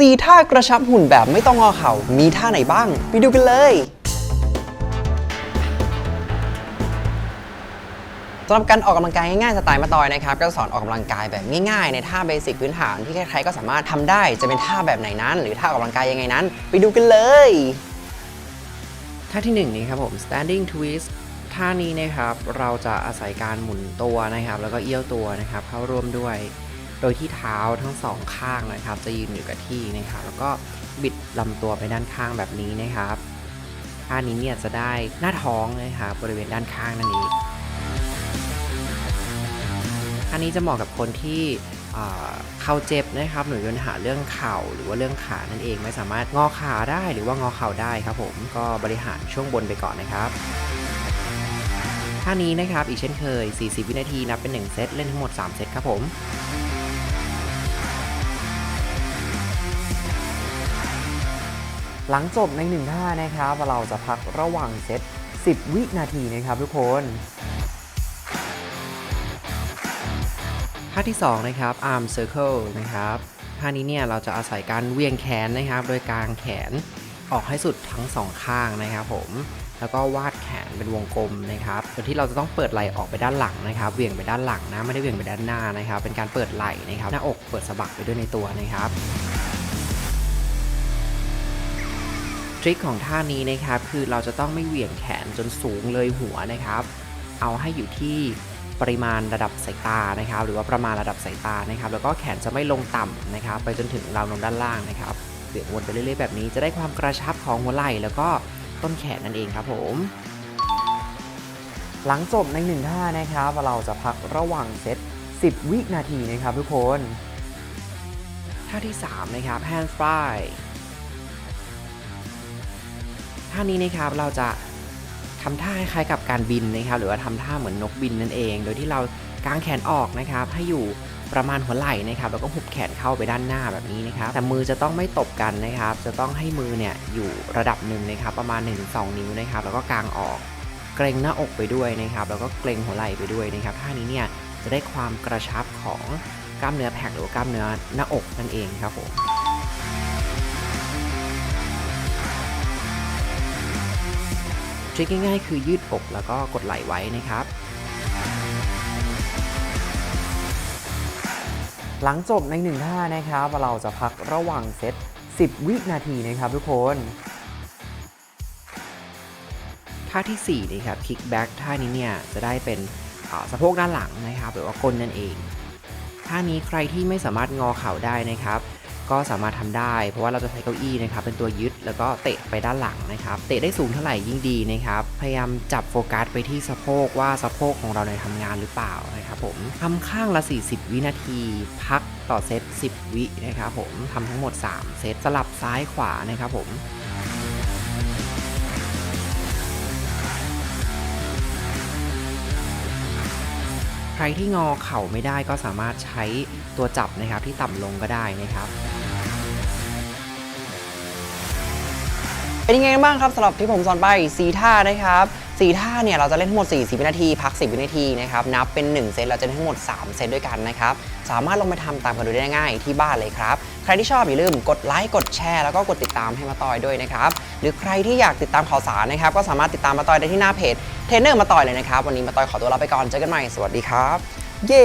สีท่ากระชับหุ่นแบบไม่ต้องงอเข่า มีท่าไหนบ้าง ไปดูกันเลยสำหรับการออกกำลังกายง่ายๆสไตล์มาตอยนะครับก็สอนออกกำลังกายแบบง่ายๆ ในท่าเบสิกพื้นฐานที่ใครๆก็สามารถทำได้จะเป็นท่าแบบไหนนั้น หรือท่าออกกำลังกายยังไงนั้น ไปดูกันเลย ท่าที่1นงนี่ครับผม standing twist ท่านี้นะครับเราจะอาศัยการหมุนตัวนะครับ แล้วก็เอี้ยวตัวนะครับเข้าร่วมด้วย โดยที่เท้าทั้งสองข้างนะครับ จะยืนอยู่กับที่นะครับ แล้วก็บิดลำตัวไปด้านข้างแบบนี้นะครับท่านี้เนี่ยจะได้หน้าท้องนะครับบริเวณด้านข้างนั่นเองท่านี้จะเหมาะกับคนที่เข่าเจ็บนะครับหรือมีปัญหาเรื่องเข่าหรือว่าเรื่องขานั่นเองไม่สามารถงอขาได้หรือว่างอเข่าได้ครับผมก็บริหารช่วงบนไปก่อนนะครับท่านี้นะครับอีกเช่นเคย 40 วินาทีนับเป็น 1 เซตเล่นทั้งหมด 3 เซตครับผม หลังจบในหนึ่งท่านะครับ เราจะพักระหว่างเซต 10 วินาทีนะครับทุกคนท่าที่ 2 นะครับ arm circle นะครับท่านี้เนี่ยเราจะอาศัยการเวียงแขนนะครับ โดยกางแขนออกให้สุดทั้งสองข้างนะครับผมแล้วก็วาดแขนเป็นวงกลมนะครับโดยที่เราจะต้องเปิดไหล่ออกไปด้านหลังนะครับเวียงไปด้านหลังนะไม่ได้เวียงไปด้านหน้านะครับ เป็นการเปิดไหล่นะครับ หน้าอกเปิดสะบักไปด้วยในตัวนะครับ ทริคของท่านี้นะครับคือเราจะต้องไม่เหวี่ยงแขนจนสูงเลยหัวนะครับ เอาให้อยู่ที่ปริมาณระดับสายตานะครับ หรือว่าประมาณระดับสายตานะครับ แล้วก็แขนจะไม่ลงต่ำนะครับ ไปจนถึงราวนมด้านล่างนะครับเหวี่ยงวนไปเรื่อยๆแบบนี้จะได้ความกระชับของหัวไหล่แล้วก็ต้นแขนนั่นเองครับผม หลังจบในหนึ่งท่านะครับ เราจะพักระหว่างเซต 10 วินาทีนะครับทุกคน ท่าที่ 3 นะครับ hand fly ท่านี้นะครับเราจะทำท่าคล้ายๆกับการบินนะครับ หรือว่าทำท่าเหมือนนกบินนั่นเอง โดยที่เรากางแขนออกนะครับ ให้อยู่ประมาณหัวไหล่นะครับ แล้วก็หุบแขนเข้าไปด้านหน้าแบบนี้นะครับ แต่มือจะต้องไม่ตบกันนะครับ จะต้องให้มือเนี่ยอยู่ระดับหนึ่งนะครับ ประมาณ 1-2 นิ้วนะครับ แล้วก็กางออก เกรงหน้าอกไปด้วยนะครับ แล้วก็เกรงหัวไหล่ไปด้วยนะครับ ท่านี้เนี่ยจะได้ความกระชับของกล้ามเนื้อแผกหรือกล้ามเนื้อหน้าอกนั่นเองครับผม ทริคง่ายๆ คือยืดอกแล้วก็กดไหล่ไว้นะครับ หลังจบในหนึ่งท่านะครับ เราจะพักระหว่างเซต 10 วินาทีนะครับทุกคนท่าที่4นะครับคิกแบ็กท่านี้เนี่ยจะได้เป็นสะโพกด้านหลังนะครับ หรือว่าก้นนั่นเองท่านี้ใครที่ไม่สามารถงอเข่าได้นะครับ ก็สามารถทำได้ เพราะว่าเราจะใช้เก้าอี้นะครับเป็นตัวยึดแล้วก็เตะไปด้านหลังนะครับ เตะได้สูงเท่าไหร่ยิ่งดีนะครับ พยายามจับโฟกัสไปที่สะโพกว่าสะโพกของเราในทำงานหรือเปล่านะครับผมทำข้างละ 40 วินาที พักต่อเซต 10 วินะครับผมทำทั้งหมด 3 เซตสลับซ้ายขวานะครับผม รที่งอเข่าไม่ได้ก็สามารถใช้ตัวจับนะครับที่ต่ำลงก็ได้นะครับ เป็นยังไงบ้างครับสำหรับที่ผมสอนไป4ท่านะครับ 4 ท่าเนี่ยเราจะเล่นทั้งหมด 40 วินาที พัก 10 วินาทีนะครับนับเป็น 1 เซตเราจะเล่นทั้งหมด 3 เซตด้วยกันนะครับสามารถลงไปทำตามกันดูได้ง่ายที่บ้านเลยครับ ใครที่ชอบอย่าลืมกดไลค์กดแชร์แล้วก็กดติดตามให้มาต่อยด้วยนะครับหรือใครที่อยากติดตามข่าวสารนะครับก็สามารถติดตามมาต่อยได้ที่หน้าเพจเทรนเนอร์มาต่อยเลยนะครับวันนี้มาต่อยขอตัวลาไปก่อนเจอกันใหม่สวัสดีครับ เย้